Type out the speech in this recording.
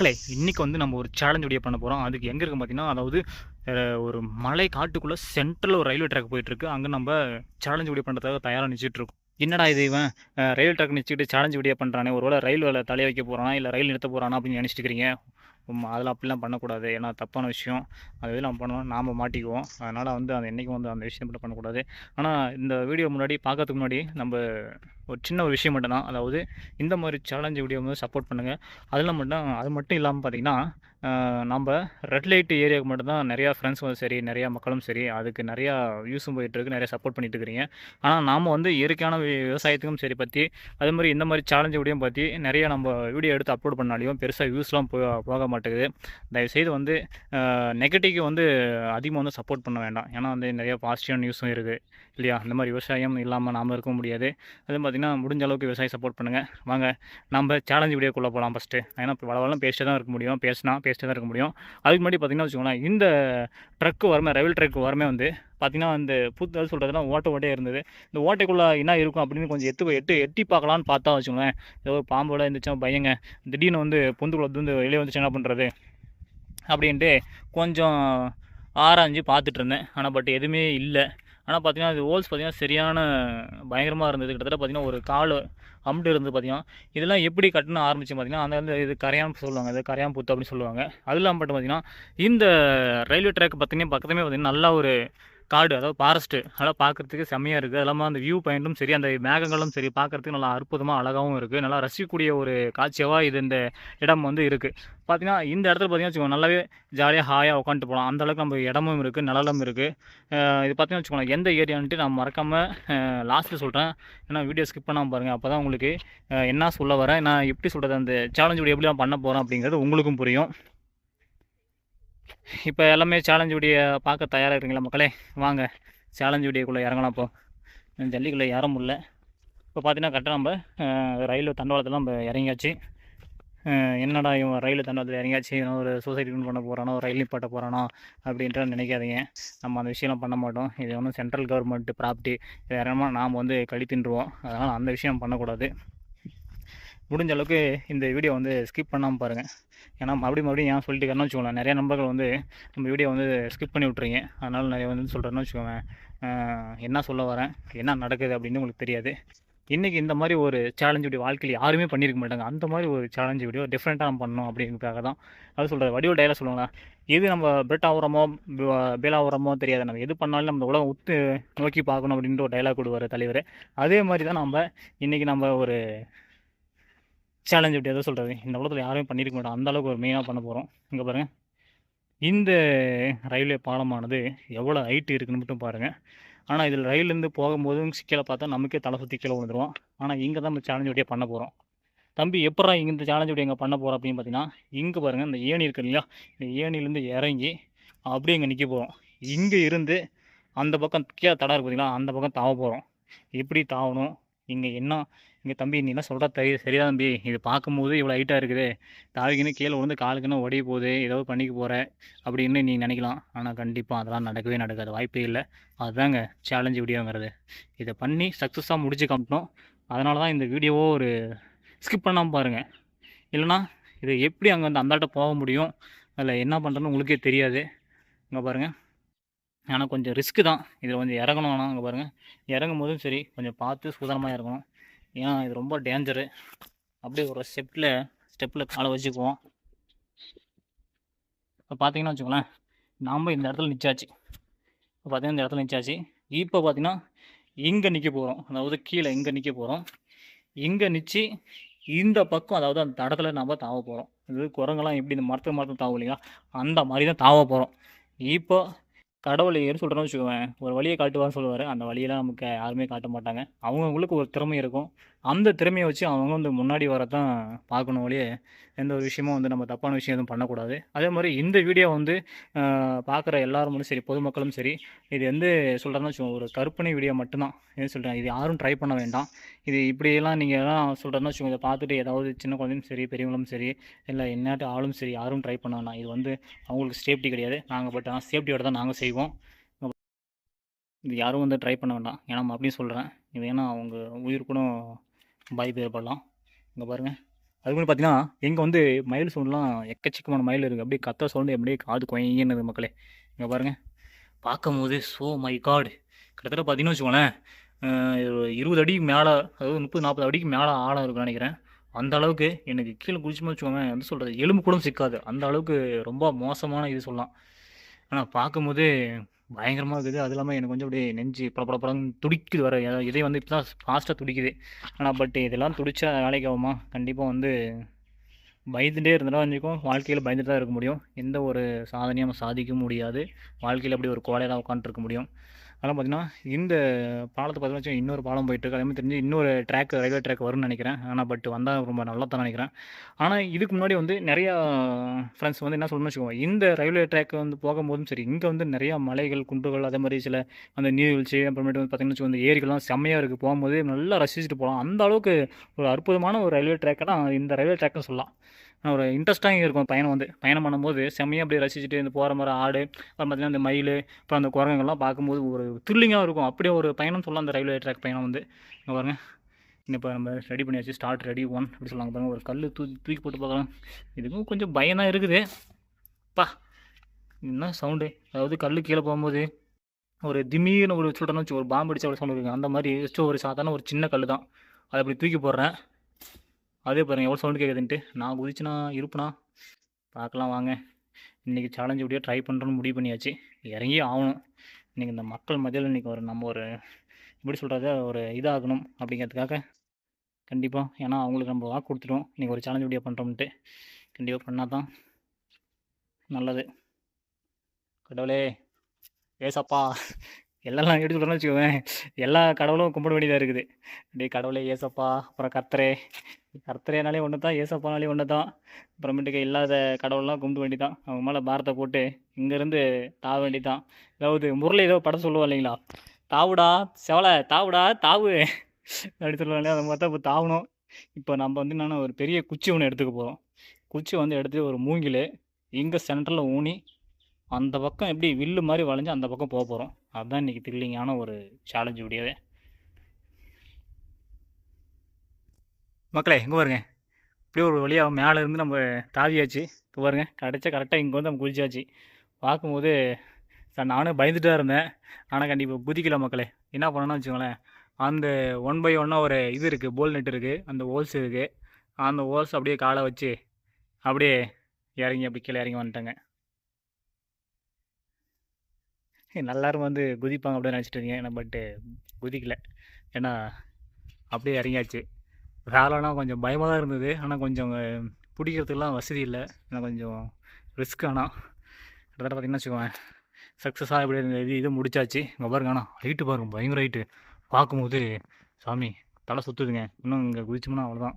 மக்களே இன்றைக்கி வந்து நம்ம ஒரு சேலஞ்ச் வீடியோ பண்ண போகிறோம் அதுக்கு எங்கே இருக்குது பார்த்தீங்கன்னா அதாவது ஒரு மலை காட்டுக்குள்ளே சென்ட்ரலில் ஒரு ரயில்வே ட்ராக் போயிட்டுருக்கு. அங்கே நம்ம சேலஞ்ச் வீடியோ பண்ணுறதுக்காக தயாராக நிச்சிட்டு இருக்கோம். என்னடா இது இவன்? ரயில் ட்ராக் நினச்சிக்கிட்டு சேலஞ்ச் வீடியோ பண்ணுறானே ஒருவேளை ரயில் வேலை தலைய வைக்க போகிறானா இல்லை ரயில் நிறுத்த போகிறானா அப்படின்னு நினச்சிட்டு இருக்கிறீங்க அதெல்லாம் அப்படிலாம் பண்ணக்கூடாது. ஏன்னா தப்பான விஷயம். அது இதெல்லாம் நம்ம நாம் மாட்டிக்குவோம். அதனால் வந்து அந்த என்றைக்கும் வந்து அந்த விஷயம் மட்டும் பண்ணக்கூடாது. ஆனால் இந்த வீடியோ முன்னாடி பார்க்கறதுக்கு முன்னாடி நம்ம ஒரு சின்ன ஒரு விஷயம் மட்டும் தான் அதாவது இந்த மாதிரி சேலஞ்சு வீடியோ வந்து சப்போர்ட் பண்ணுங்கள் அதெல்லாம் மட்டும் அது மட்டும் இல்லாமல் பார்த்தீங்கன்னா நம்ம ரெட் லைட் ஏரியாவுக்கு மட்டும்தான் நிறையா ஃப்ரெண்ட்ஸும் சரி நிறையா மக்களும் சரி அதுக்கு நிறையா வியூஸும் போயிட்டுருக்கு நிறையா சப்போர்ட் பண்ணிட்டு இருக்கிறீங்க. ஆனால் நாம் வந்து இயற்கையான வி- விவசாயத்துக்கும் சரி பற்றி அதே மாதிரி இந்த மாதிரி சேலஞ்சு வீடியோ பற்றி நிறைய நம்ம வீடியோ எடுத்து அப்லோட் பண்ணாலையும் பெருசாக வியூஸ்லாம் போ போக மாட்டேங்குது. தயவுசெய்து வந்து நெகட்டிவ்க்கு வந்து அதிகமாக வந்து சப்போர்ட் பண்ண வேண்டாம். ஏன்னா வந்து நிறையா பாசிட்டிவான நியூஸும் இருக்குது இல்லையா? இந்த மாதிரி விவசாயம் இல்லாமல் நாம் இருக்க முடியாது. அதே பார்த்திங்கன்னா முடிஞ்ச அளவுக்கு விவசாயம் சப்போர்ட் பண்ணுங்கள் வாங்க நம்ம சேலஞ்சு வீடியோக்குள்ளே போகலாம் ஃபஸ்ட்டு ஏன்னா இப்போ வளவெல்லாம் பேசிட்டு தான் இருக்க முடியும். பேசினா டேஸ்ட்டாக தான் இருக்க முடியும். அதுக்கு முன்னாடி பார்த்திங்கன்னா வச்சுக்கோங்களேன் இந்த ட்ரக்கு வரமே ரயில் ட்ரக்கு வரமே வந்து பார்த்திங்கன்னா அந்த புத்தல் சொல்கிறதுலாம் சொல்கிறதுனா ஓட்டை ஓட்டே இருந்தது. இந்த ஓட்டைக்குள்ளே என்ன இருக்கும் அப்படின்னு கொஞ்சம் எட்டு எட்டு எட்டி பார்க்கலான்னு பார்த்தா வச்சுக்கோங்களேன் ஏதோ ஒரு பாம்போட இருந்துச்சா பயங்க. திடீர்னு வந்து பொந்துக்குள்ளே வந்து வெளியே வந்துச்சு என்ன பண்ணுறது அப்படின்ட்டு கொஞ்சம் ஆராய்ஞ்சு பார்த்துட்டு இருந்தேன். ஆனால் பட் எதுவுமே இல்லை. ஆனால் பார்த்தீங்கன்னா அது ஹோல்ஸ் பார்த்தீங்கன்னா சரியான பயங்கரமாக இருந்தது. கிட்டத்தட்ட பார்த்தீங்கன்னா ஒரு கால் அம்ட்டு இருந்து பார்த்தீங்கன்னா இதெல்லாம் எப்படி கட்டணும் ஆரம்பிச்சு பார்த்தீங்கன்னா அந்த வந்து இது கரையான் சொல்லுவாங்க அது கரையான் புத்து அப்படின்னு சொல்லுவாங்க. அது இல்லாமல் மட்டும் பார்த்தீங்கன்னா இந்த ரயில்வே ட்ராக் பார்த்தீங்கன்னா பக்கத்துலேயே பார்த்தீங்கன்னா நல்லா ஒரு காடு அதாவது ஃபாரஸ்ட்டு அதெல்லாம் பார்க்குறதுக்கு செம்மையாக இருக்குது அது இல்லாமல் அந்த வியூ பாயிண்ட்டும் சரி அந்த மேகங்களும் சரி பார்க்குறதுக்கு நல்லா அற்புதமாக அழகாகவும் இருக்குது நல்லா ரசிக்கக்கூடிய ஒரு காட்சியாக இது இந்த இடம் வந்து இருக்குது பார்த்தீங்கன்னா இந்த இடத்துல பார்த்தீங்கன்னா வச்சுக்கோங்க நல்லாவே ஜாலியாக ஹாயாக உட்காந்துட்டு போகலாம். அந்தளவுக்கு நம்ம இடமும் இருக்குது நிழலும் இருக்குது இது பார்த்தீங்கன்னா வச்சுக்கோங்களேன் எந்த ஏரியான்ட்டு நான் மறக்காமல் லாஸ்ட்டில் சொல்கிறேன் ஏன்னா வீடியோ ஸ்கிப் பண்ணாமல் பாருங்கள் அப்போ தான் உங்களுக்கு என்ன சொல்ல வரேன். நான் எப்படி சொல்கிறது அந்த சேலஞ்ச் வீடியோ எப்படி நான் பண்ண போகிறேன் அப்படிங்கிறது உங்களுக்கும் புரியும். இப்போ எல்லாமே சேலஞ்சு வீடியோ பார்க்க தயாராக இருக்கீங்களா மக்களே? வாங்க சேலஞ்சு வீடியோக்குள்ளே இறங்கலாம் இப்போ ஜல்லிக்குள்ளே ஏற முடில இப்போ பார்த்தீங்கன்னா கரெக்டாக நம்ம ரயில்வே ரயில் தண்டவாளத்தில் நம்ம இறங்கியாச்சு. என்னடா இவன் ரயில் தண்டவாளத்தில் இறங்கியாச்சு? இவன் ஒரு சூசைட் பண்ண போகிறானோ ரயில் நிப்பாட்ட போகிறானோ அப்படின்ற நினைக்காதீங்க. நம்ம அந்த விஷயம்லாம் பண்ண மாட்டோம். இது ஒன்றும் சென்ட்ரல் கவர்மெண்ட் ப்ராப்பர்ட்டி இது இறங்கமாக நாம் வந்து கழி தின்றுவோம். அதனால் அந்த விஷயம் பண்ணக்கூடாது. முடிஞ்ச அளவுக்கு இந்த வீடியோ வந்து ஸ்கிப் பண்ணாமல் பாருங்கள் ஏன்னா மறுபடியும் மறுபடியும் ஏன் சொல்லிட்டு இருக்கேன்னு வச்சுக்கோங்களேன். நிறைய நண்பர்கள் வந்து நம்ம வீடியோ வந்து ஸ்கிப் பண்ணி விட்றீங்க அதனால் நிறைய வந்து சொல்கிறேன்னு வச்சுக்கோங்க என்ன சொல்ல வரேன்? என்ன நடக்குது அப்படின்னு உங்களுக்கு தெரியாது. இன்றைக்கி இந்த மாதிரி ஒரு சேலஞ்சு வீடியோ வாழ்க்கையில் யாருமே பண்ணியிருக்க மாட்டாங்க. அந்த மாதிரி ஒரு சேலஞ்சு வீடியோ டிஃப்ரெண்ட்டாக நம்ம பண்ணணும் அப்படிங்கிறதுக்காக தான் அது சொல்கிறது வடிவ டைலாக சொல்லுவாங்களா? எது நம்ம பிரெட் ஆகுறமோ பேல் ஆகுறமோ தெரியாது. நம்ம எது பண்ணாலும் நம்ம உலகம் உத்து நோக்கி பார்க்கணும் அப்படின்ற ஒரு டைலாக் கொடுவார் தலைவர். அதே மாதிரி தான் நம்ம இன்றைக்கி நம்ம ஒரு சேலஞ்ச் அப்படி எதாவது சொல்கிறது இந்த உலகத்தில் யாருமே பண்ணியிருக்க மாட்டோம். அந்த அளவுக்கு ஒரு மெயினாக பண்ண போகிறோம் இங்கே பாருங்கள் இந்த ரயில்வே பாலமானது எவ்வளோ ஹைட்டு இருக்குன்னு மட்டும் பாருங்கள் ஆனால் இதில் ரயிலேருந்து போகும்போதும் கீழே பார்த்தா நமக்கே தலை சுற்றி கீழே விழுந்துருவோம் ஆனால் இங்கே தான் நம்ம சேலஞ்ச் வீடியோ பண்ண போகிறோம் தம்பி எப்படா இங்கே இந்த சேலஞ்ச் வீடியோ எங்கே பண்ண போகிறோம் அப்படின்னு பார்த்தீங்கன்னா இங்கே பாருங்கள் இந்த ஏணி இருக்கு இல்லையா? இந்த ஏணிலேருந்து இறங்கி அப்படியே இங்கே நிற்க போகிறோம் இங்கே இருந்து அந்த பக்கம் கீழே தடா இருக்கு பார்த்தீங்களா அந்த பக்கம் தாவ போகிறோம் எப்படி தாவணும்? இங்கே என்ன இங்கே தம்பி நீ சொல்கிற தெரிய சரியா தம்பி. இது பார்க்கும்போது இவ்வளோ ஹைட்டாக இருக்குது. தாவிக்கின்னு கீழே விழுந்து காலுக்குன்னு ஒடிய போகுது. ஏதோ பண்ணிக்க போகிற அப்படின்னு நீ நினைக்கலாம். ஆனால் கண்டிப்பாக அதெல்லாம் நடக்கவே நடக்காது. வாய்ப்பே இல்லை. அதுதாங்க சேலஞ்ச் வீடியோங்கிறது. இதை பண்ணி சக்ஸஸாக முடிச்சு காமிட்டோம் அதனால தான் இந்த வீடியோவோ ஒரு ஸ்கிப் பண்ணாமல் பாருங்கள் இல்லைனா இது எப்படி அங்கே வந்து அந்தாட்ட போக முடியும்? அதில் என்ன பண்ணுறேன்னு உங்களுக்கே தெரியாது. இங்கே பாருங்கள் ஆனால் கொஞ்சம் ரிஸ்க்கு தான். இதில் கொஞ்சம் இறங்கணும் ஆனால் அங்கே பாருங்கள் இறங்கும் போதும் சரி கொஞ்சம் பார்த்து சூதனமாக இறங்கணும். ஏன்னா இது ரொம்ப டேஞ்சரு அப்படியே ஒரு ஸ்டெப்பில் ஸ்டெப்பில் காலை வச்சுக்குவோம். இப்போ பார்த்தீங்கன்னா வச்சுக்கோங்களேன் நாம் இந்த இடத்துல நிச்சாச்சு. இப்போ பார்த்தீங்கன்னா இந்த இடத்துல நிச்சாச்சு. இப்போ பார்த்தீங்கன்னா இங்கே நிற்க போகிறோம் அதாவது கீழே இங்கே நிற்க போகிறோம் இங்கே நிச்சு இந்த பக்கம் அதாவது அந்த இடத்துல நம்ம தாவ போகிறோம் இது குரங்கெல்லாம் எப்படி இந்த மரத்து மரத்தில் தாவும் இல்லைங்களா அந்த மாதிரி தான் தாவ போகிறோம் இப்போ கடவுள் ஏன்னு சொல்கிறேன்னு வச்சுக்கோவேன். ஒரு வழியை காட்டுவான்னு சொல்லுவார். அந்த வழியெல்லாம் நமக்கு யாருமே காட்ட மாட்டாங்க. அவங்கவுங்களுக்கு ஒரு திறமை இருக்கும். அந்த திறமையை வச்சு அவங்க வந்து முன்னாடி வரதான் பார்க்கணும் வழியே எந்த ஒரு விஷயமும் வந்து நம்ம தப்பான விஷயம் எதுவும் பண்ணக்கூடாது. அதே மாதிரி இந்த வீடியோ வந்து பார்க்குற எல்லாருமே சரி பொதுமக்களும் சரி இது வந்து சொல்கிறேன்னா ஒரு கற்பனை வீடியோ மட்டும்தான். ஏன்னு சொல்கிறேன் இது யாரும் ட்ரை பண்ண வேண்டாம். இது இப்படியெல்லாம் நீங்கள் எல்லாம் சொல்கிறேன்னா வச்சுக்கோங்க இதை பார்த்துட்டு ஏதாவது சின்ன குழந்தையும் சரி பெரியவங்களும் சரி இல்லை என்னாட்டு ஆளும் சரி யாரும் ட்ரை பண்ண வேண்டாம். இது வந்து அவங்களுக்கு சேஃப்டி கிடையாது. நாங்கள் பட் ஆனால் சேஃப்டியோட தான் நாங்கள் செய்வோம். இது யாரும் வந்து ட்ரை பண்ண வேண்டாம். ஏன்னா நம்ம அப்படியும் சொல்கிறேன் இது ஏன்னா அவங்க உயிர் கூட பாதிப்பு ஏற்படலாம். இங்கே பாருங்கள் அது மாதிரி பார்த்தீங்கன்னா இங்கே வந்து மயில் சவுண்ட்லாம் எக்கச்சக்கமான மயில் இருக்குது அப்படியே கத்த சவுண்டு அப்படியே காது குயங்கினது மக்களே. இங்கே பாருங்கள் பார்க்கும்போது ஸோ மை காடு கிட்டத்தட்ட பார்த்தீங்கன்னு வச்சுக்கோங்களேன் இருபது அடிக்கு மேலே அதாவது முப்பது நாற்பது அடிக்கு மேலே ஆழம் இருக்குன்னு நினைக்கிறேன். அந்த அளவுக்கு எனக்கு கீழே குளிச்சுமா வச்சுக்கோங்க என்ன சொல்கிறது எலும்பு கூட சிக்காது. அந்த அளவுக்கு ரொம்ப மோசமான இது சொல்லலாம். ஆனால் பார்க்கும்போது பயங்கரமாக இருக்குது. அது இல்லாமல் எனக்கு கொஞ்சம் அப்படியே நெஞ்சு பட துடிக்குது வர அதாவது இதே வந்து இப்போ தான் ஃபாஸ்ட்டாக துடிக்குது. ஆனால் பட் இதெல்லாம் துடிச்சா வேலைக்கு ஆகுமா? கண்டிப்பாக வந்து பயந்துட்டே இருந்தாலும் வந்துக்கும் வாழ்க்கையில் பயந்துட்டு தான் இருக்க முடியும். எந்த ஒரு சாதனையும் நம்ம சாதிக்க முடியாது. வாழ்க்கையில் அப்படி ஒரு கோலையாக உட்காந்துருக்க முடியும். அதெல்லாம் பார்த்தீங்கன்னா இந்த பாலத்தை பார்த்தீங்கன்னா இன்னொரு பாலம் போயிட்டு இருக்கு. அதே மாதிரி தெரிஞ்சு இன்னொரு ட்ராக் ரயில்வே ட்ராக் வரும்னு நினைக்கிறேன். ஆனால் பட் வந்தால் ரொம்ப நல்லா தான் நினைக்கிறேன். ஆனால் இதுக்கு முன்னாடி வந்து நிறையா ஃப்ரெண்ட்ஸ் வந்து என்ன சொல்லணும்னு வச்சுக்கோங்க இந்த ரயில்வே ட்ராக் வந்து போகும்போதும் சரி இங்கே வந்து நிறையா மலைகள் குன்றுகள் அதே மாதிரி சில அந்த நீர்வீழ்ச்சி அப்புறமேட்டு வந்து பார்த்தீங்கன்னா வச்சுக்கோங்க, இந்த ஏரிகள்லாம் செம்மையாக இருக்குது போகும்போது நல்லா ரசிச்சுட்டு போகலாம். அந்த அளவுக்கு ஒரு அற்புதமான ஒரு ரயில்வே ட்ராக்கை தான் இந்த ரயில்வே ட்ராக்னு சொல்லலாம். ஒரு இன்ட்ரெஸ்ட்டாக இருக்கும் பயணம் வந்து. பயணம் பண்ணும்போது செம்மையாக அப்படியே ரசிச்சுட்டு இந்த போகிற மாதிரி ஆடு அப்புறம் பார்த்தீங்கன்னா அந்த மயில் அப்புறம் அந்த குரங்குகள்லாம் பார்க்கும்போது ஒரு த்ரில்லிங்காக இருக்கும். அப்படியே ஒரு பயணம் சொல்லலாம் அந்த ரயில்வே ட்ராக் பயணம் வந்து. இங்கே பாருங்க. இப்போ நம்ம ரெடி பண்ணியாச்சு ஸ்டார்ட் ரெடி ஒன் அப்படி சொல்லுவாங்க பாருங்கள் ஒரு கல் தூக்கி தூக்கி போட்டு பார்க்கலாம். இதுக்கும் கொஞ்சம் பயம் தான் இருக்குது. பா என்ன சவுண்டு அதாவது கல் கீழே போகும்போது ஒரு திடீர்னு ஒரு சொல்கிறேன்னு வச்சு ஒரு பாம்பு அடிச்சு அப்படி சவுண்ட் இருக்குது அந்த மாதிரி ஜஸ்ட் ஒரு சாதாரண ஒரு சின்ன கல் தான் அதை அப்படி தூக்கி போடுறேன். அதே பாருங்க எவ்வளோ சவுண்டு கேட்குதுன்ட்டு நான் குதிச்சுனா இருப்புனா பார்க்கலாம் வாங்க. இன்றைக்கி சேலஞ்சு எப்படியோ ட்ரை பண்ணுறோன்னு முடிவு பண்ணியாச்சு. இறங்கி ஆகணும். இன்றைக்கி இந்த மக்கள் மத்தியில் இன்றைக்கி ஒரு நம்ம ஒரு எப்படி சொல்கிறது ஒரு இதாகணும் அப்படிங்கிறதுக்காக கண்டிப்பாக ஏன்னா அவங்களுக்கு நம்ம வாக்கு கொடுத்துட்டோம். இன்றைக்கி ஒரு சேலஞ்சு வீடியோ பண்ணுறோம்ட்டு கண்டிப்பாக பண்ணால் தான் நல்லது. கடவுளே ஏசப்பா. எல்லாம் எடுத்து சொல்கிறேன்னு வச்சுக்கோங்க எல்லா கடவுளும் கும்பிட வேண்டியதாக இருக்குது. அப்படியே கடவுளே ஏசப்பா அப்புறம் கர்த்தரே. கர்த்தரேனாலே ஒன்று தான் ஏசப்பானாலே ஒன்று தான் அப்புறமேட்டுக்கு இல்லாத கடவுள்லாம் கும்பிட வேண்டி தான் அவங்க மேலே பாரத்தை போட்டு இங்கேருந்து தாவ வேண்டி தான் அதாவது முரளி ஏதோ படம் சொல்லுவோம் இல்லைங்களா? தாவுடா செவலை தாவுடா தாவு. அப்படி சொல்லுவாங்க இல்லையா? அதை மாதிரி தான் இப்போ தாவணும். இப்போ நம்ம வந்து என்னென்னா ஒரு பெரிய குச்சி ஒன்று எடுத்துக்க போகிறோம் குச்சி வந்து எடுத்து ஒரு மூங்கில் இங்கே சென்டரில் ஊனி அந்த பக்கம் எப்படி வில்லு மாதிரி வளைஞ்சு அந்த பக்கம் போக போகிறோம் அதுதான் இன்றைக்கி த்ரில்லிங்கான ஒரு சேலஞ்சு வீடியோவே மக்களே இங்கே பாருங்க. இப்படியே ஒரு வழியாக மேலே இருந்து நம்ம தாவியாச்சு. இப்போ பாருங்க கிடச்சா கரெக்டாக இங்கே வந்து நம்ம குதிச்சாச்சு. பார்க்கும்போது சார் நானும் பயந்துட்டு தான் இருந்தேன். ஆனால் கண்டிப்பாக குதிக்கல மக்களே. என்ன பண்ணணும்னு வச்சுக்கோங்களேன். அந்த ஒன் பை ஒன்னாக ஒரு இது இருக்குது போல் நெட் இருக்குது அந்த ஹோல்ஸ் இருக்குது அந்த ஹோல்ஸ் அப்படியே காலை வச்சு அப்படியே இறங்கி அப்படி கீழே இறங்கி வந்துட்டேங்க. எல்லாரும் வந்து குதிப்பாங்க அப்படின்னு நினச்சிட்டு இருக்கீங்க பட்டு குதிக்கல. ஏன்னா அப்படியே இறங்கியாச்சு. வேலைனா கொஞ்சம் பயமாக தான் இருந்தது. ஆனால் கொஞ்சம் அஹ், பிடிக்கிறதுக்கெல்லாம் வசதி இல்லை. ஏன்னா கொஞ்சம் ரிஸ்க் ஆனால் கிட்டத்தட்ட பார்த்தீங்கன்னா வச்சுக்கோங்க சக்ஸஸாக இப்படி இருந்த இது இது முடிச்சாச்சு. இங்கே பாருங்க ஆனால் ஹைட்டு பாருங்க. பயங்கர ஹைட்டு பார்க்கும்போது சாமி தலை சுற்றுதுங்க இன்னும் இங்கே குதிச்சோம்னா அவ்வளோதான்